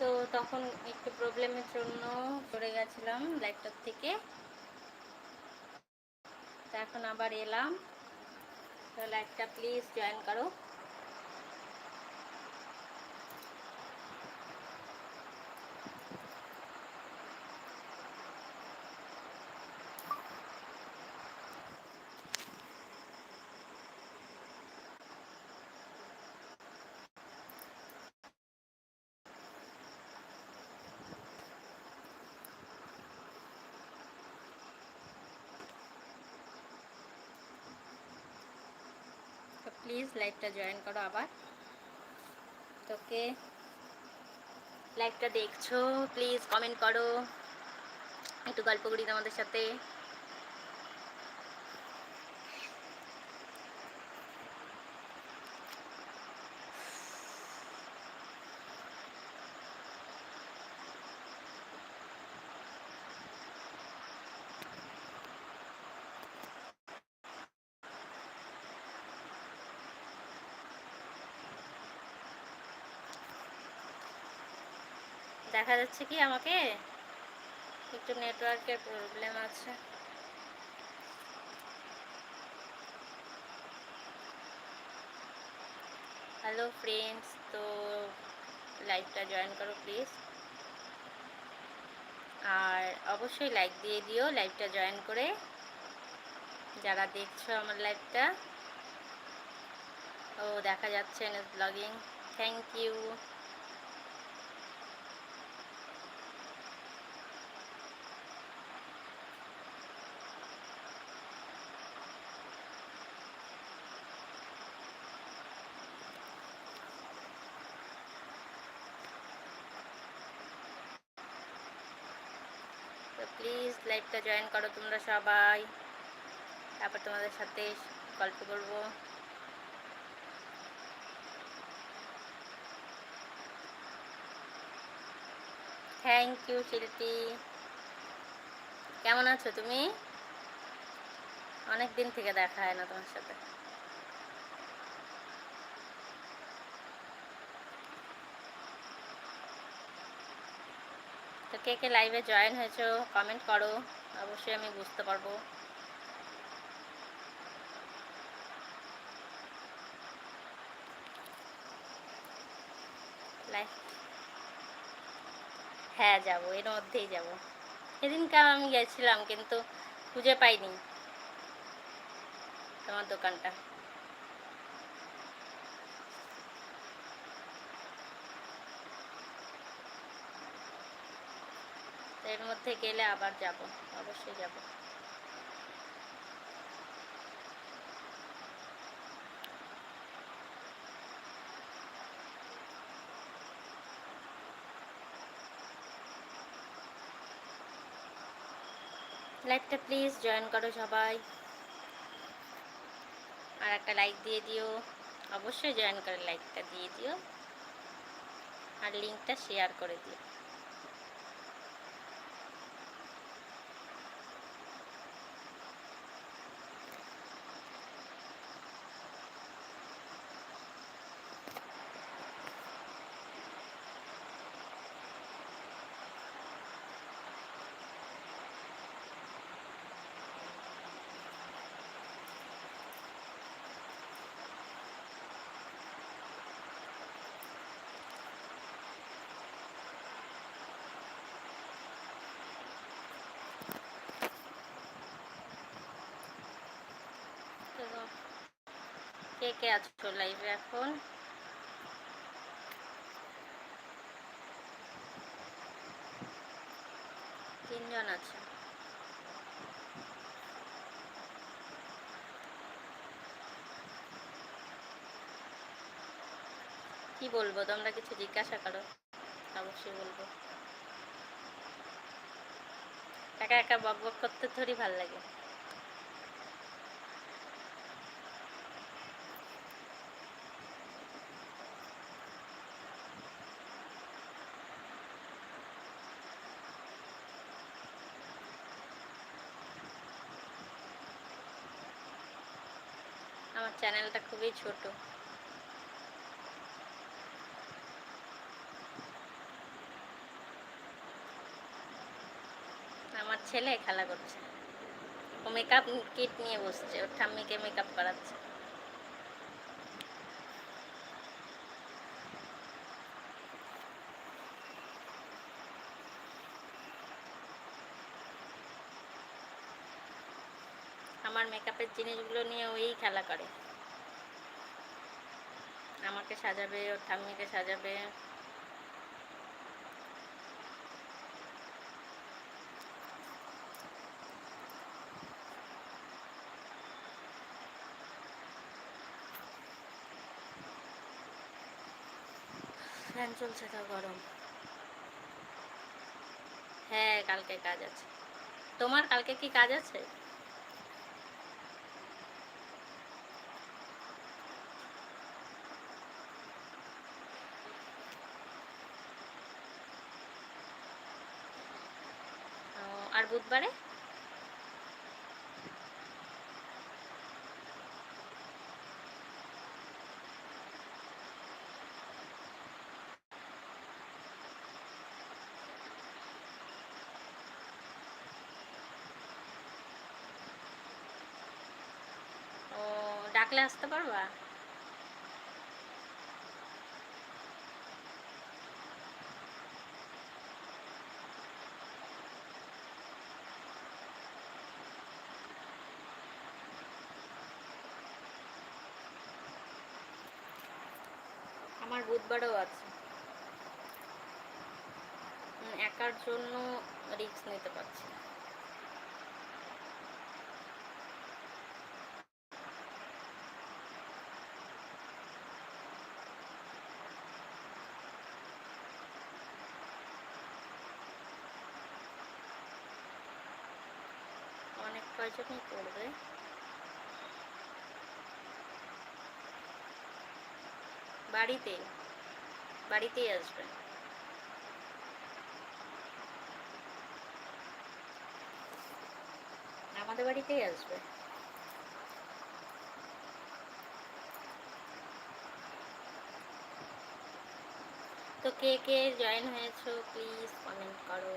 তো তখন একটু প্রবলেমের জন্য চলে গেছিলাম ল্যাপটপ থেকে। তো এখন আবার এলাম। তো লাইভটা প্লিজ জয়েন করো তো প্লিজ লাইভটা জয়েন করো আবার। তোকে লাইভটা দেখছ, প্লিজ কমেন্ট করো। একটু গল্প করি তোমাদের সাথে। দেখা যাচ্ছে কি আমাকে? একটু নেটওয়ার্কের প্রবলেম আছে। হ্যালো ফ্রেন্ডস তো লাইভটা জয়েন করো প্লিজ আর অবশ্যই লাইক দিয়ে দিও লাইভটা জয়েন করে। যারা দেখছ আমার লাইভটা ও, দেখা যাচ্ছে এনএস ব্লগিং থ্যাংক ইউ তো প্লিজ লাইভটা জয়েন করো তোমরা সবাই। তারপর তোমাদের সাথে গল্প করব। থ্যাংক ইউ শিল্পী। কেমন আছো তুমি? অনেক দিন থেকে দেখা হয় না তোমার সাথে। কে কে লাইভে জয়েন হয়েছো কমেন্ট করো, অবশ্যই আমি বুঝতে পারব। হ্যাঁ যাব, এর মধ্যেই যাব। সেদিনকে আমি গেছিলাম, কিন্তু খুঁজে পাইনি তোমার দোকানটা। এর মধ্যে গেলে আবার যাব, অবশ্যই যাব। লাইভটা প্লিজ জয়েন করো সবাই। আর একটা লাইক দিয়ে দিও। অবশ্যই জয়েন করে লাইকটা দিয়ে দিও। আর লিঙ্কটা শেয়ার করে দিও তো কে কে আছো লাইভে এখন? তিনজন আছে। কি বলব, তোমরা কিছু জিজ্ঞাসা করো, অবশ্যই বলব। একা একা বক বক করতে থোড়ি ভালো লাগে। চ্যানেলটা খুবই ছোট। আমার ছেলে খেলা করছে। ও মেকআপ কিট নিয়ে বসছে, ওর ঠাম্মিকে মেকআপ করাচ্ছে। আমার মেকআপের জিনিসগুলো নিয়ে ওই খেলা করে। আমাকে সাজাবে, ওর ঠাম্মিকে সাজাবে। ফ্যান চলছে তো গরম। হ্যাঁ কালকে কাজ আছে। তোমার কালকে কি কাজ আছে ও, আর বুধবারে? ও ডাকলে আসতে পারবা? আমার বুধবারেও আছে একার জন্য রিস্ক নিতে পারছি না। অনেক কয়জনই করবে বাড়িতে বাড়িতেই আসবে। আমাদের বাড়িতেই আসবে। তো কে কে জয়েন হয়েছো প্লিজ কমেন্ট করো।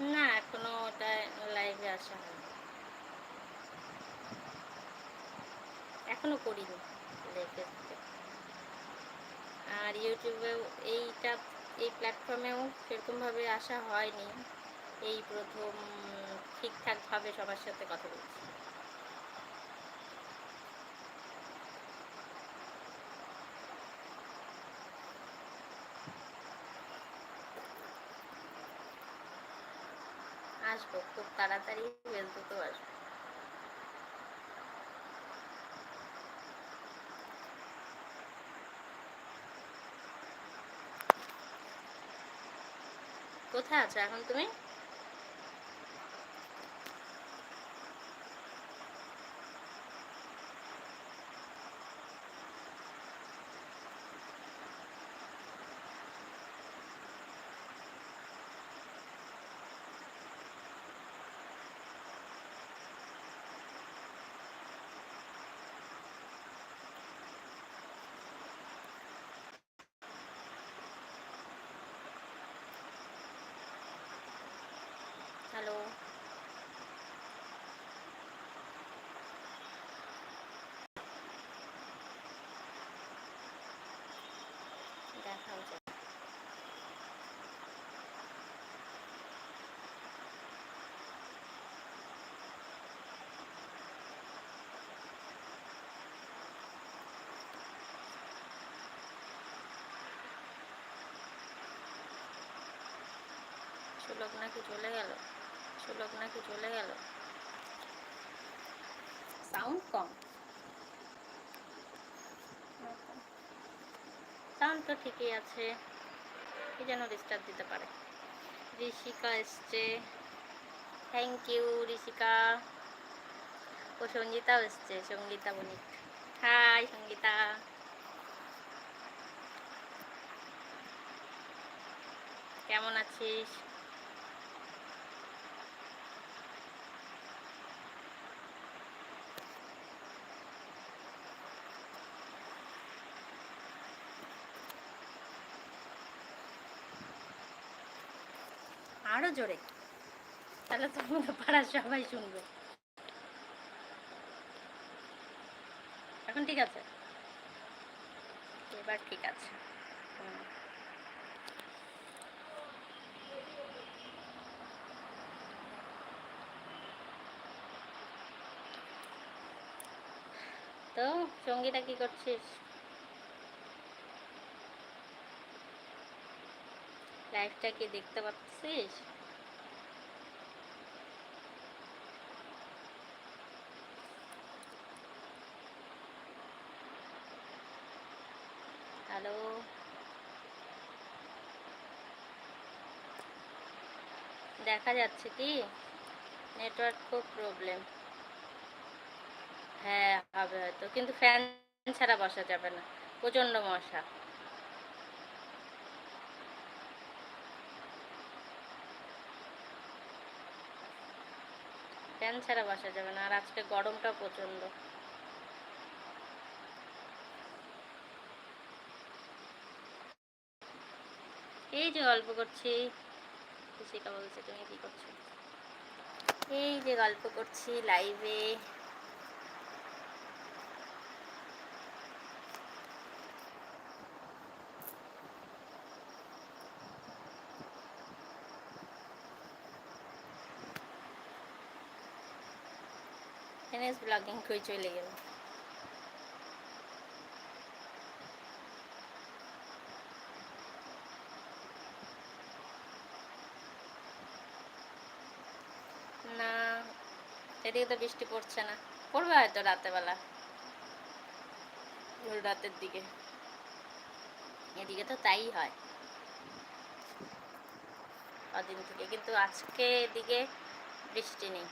না, এখনও ওটা লাইভে আসা হয়নি। এখনও করিনি আর ইউটিউবেও এইটা, এই প্ল্যাটফর্মেও সেরকমভাবে আসা হয়নি। এই প্রথম ঠিকঠাকভাবে সবার সাথে কথা বলছি। আসব খুব তাড়াতাড়ি বেশ তো আসব কোথায় আছো এখন তুমি হ্যালো দেখা হচ্ছে সুলভ নাকি চলে গেল? সুলভ নাকি চলে গেল? সাউন্ড কম। সাউন্ড তো ঠিকই আছে। কি যেন ডিস্টার্ব দিতে পারে। ঋষিকা এসছে। Thank you Rishika. ও সঙ্গীতাও এসছে, সঙ্গীতা বণিক। হাই সঙ্গীতা। কেমন আছিস আরও জোরে। তাহলে তো আমাদের পাড়ার সবাই শুনবে। এখন ঠিক আছে? এবার ঠিক আছে। তো, সঙ্গীতা কি করছিস? লাইফটা কি দেখতে পাচ্ছিস হ্যালো দেখা যাচ্ছে কি? নেটওয়ার্ক খুব প্রবলেম হ্যাঁ হবে হয়তো। কিন্তু ফ্যান ছাড়া বসা যাবে না। প্রচণ্ড মশা। ফ্যান ছাড়া বসা যাবে না। আর আজকে গরমটা প্রচণ্ড। এই যে গল্প করছি। শিকা বলছে তুমি কি করছ? এই যে গল্প করছি লাইভে এনএস ব্লগিং কই চলে গেল না এদিকে তো বৃষ্টি পড়ছে না। পড়বে হয়তো রাতেবেলা রাতের দিকে। এদিকে তো তাই হয়। কদিন থেকে, কিন্তু আজকে এদিকে বৃষ্টি নেই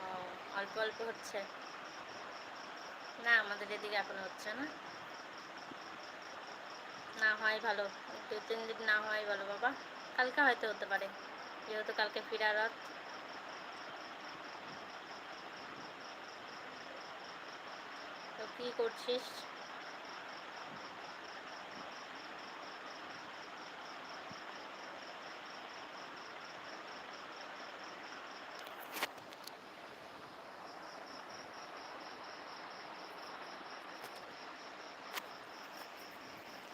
ও, অল্প হচ্ছে। না, আমাদের এদিকে এখনও হচ্ছে না। না হয় ভালো, দু, তিন দিন না হয় ভালো বাবা। কালকে হয়তো হতে পারে, যেহেতু কালকে ফিরা রাত। তো কি করছিস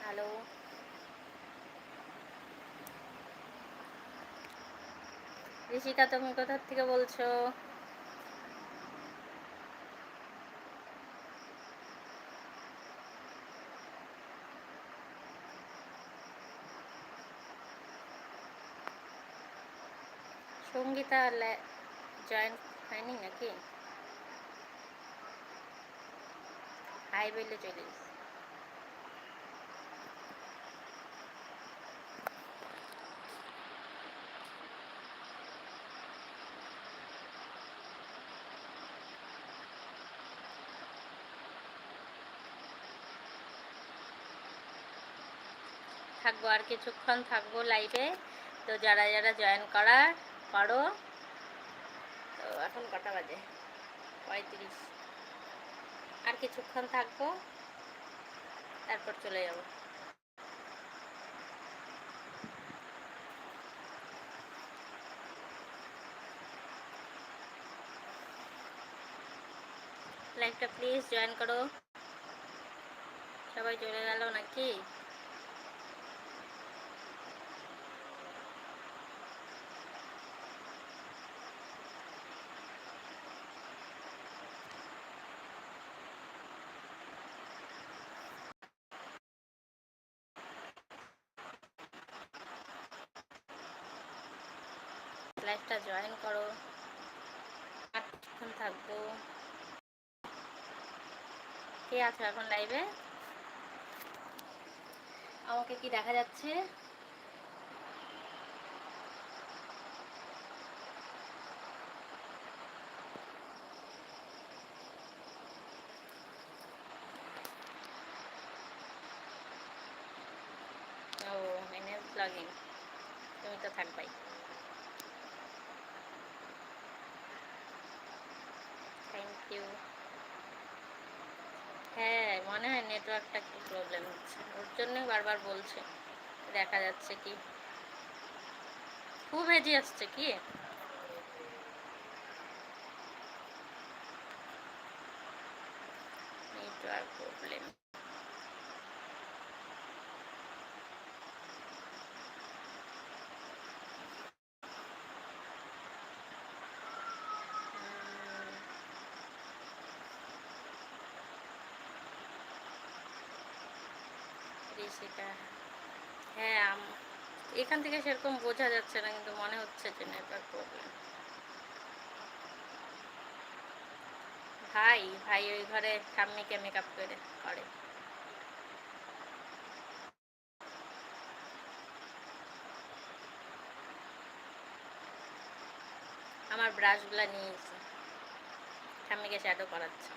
হ্যালো ঋষিকা তুমি কোথার থেকে বলছো? সঙ্গীতা জয়েন হয়নি নাকি? হাই বলে চলে এসেছে। থাকব আর কিছুক্ষণ থাকব লাইভে তো যারা যারা জয়েন করার, করো। তো এখন কটা বাজে? পঁয়ত্রিশ। আর কিছুক্ষণ থাকব, তারপর চলে যাব। লাইভটা প্লিজ জয়েন করো। সবাই চলে গেল নাকি? লাইভটা জয়েন করো। থাকব। কে আছো এখন লাইভে আমাকে কি দেখা যাচ্ছে? ও এনএস ব্লগিং তুমি তো থাকবাই থ্যাংক ইউ হ্যাঁ মনে হয় নেটওয়ার্কটা একটু প্রবলেম হচ্ছে। ওর জন্যই বারবার বলছে, দেখা যাচ্ছে কি। খুব হেজি আসছে কি নেটওয়ার্ক প্রবলেম ঋষিকা হ্যাঁ আম- এখান থেকে সেরকম বোঝা যাচ্ছে না, কিন্তু মনে হচ্ছে যে নেটওয়ার্ক প্রবলেম। ভাই ভাই ওই ঘরে ঠাম্মিকে মেকআপ করে করে? আমার ব্রাশগুলো নিয়ে এসে ঠাম্মিকে শ্যাডো করাচ্ছে।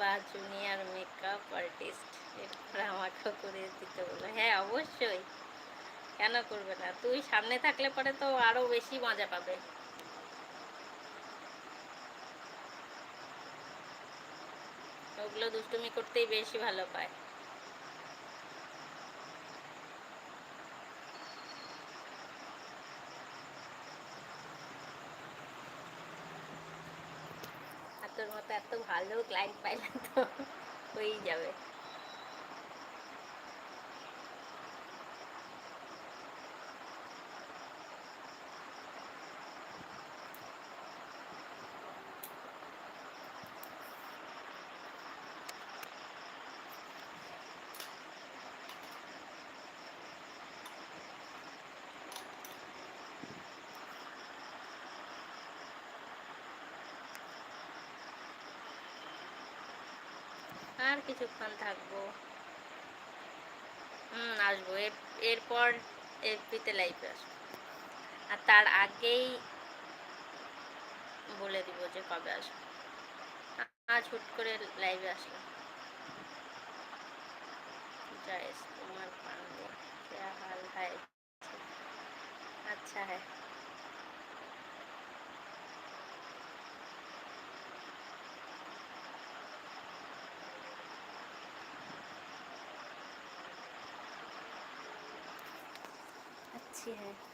বা জুনিয়র মেকআপ আর্টিস্ট এরপর আমাকে করে দিতে বলল। হ্যাঁ অবশ্যই। কেন করবে না? তুই সামনে থাকলে পরে তো আরও বেশি মজা পাবে। ওগুলো দুষ্টুমি করতেই বেশি ভালো পায় আর তোর মতো এত ভালো ক্লায়েন্ট পাইলে তো হয়েই যাবে আর কিছুক্ষণ থাকবো হুম আসবো এর- এরপর এফবিতে লাইভে আসবো আর তার আগেই বলে দিব যে কবে আসবো আজ হুট করে লাইভে আসলাম জয়েশ কুমার পান্ডে क्या हाल है अच्छा है যাচ্ছি আর কি।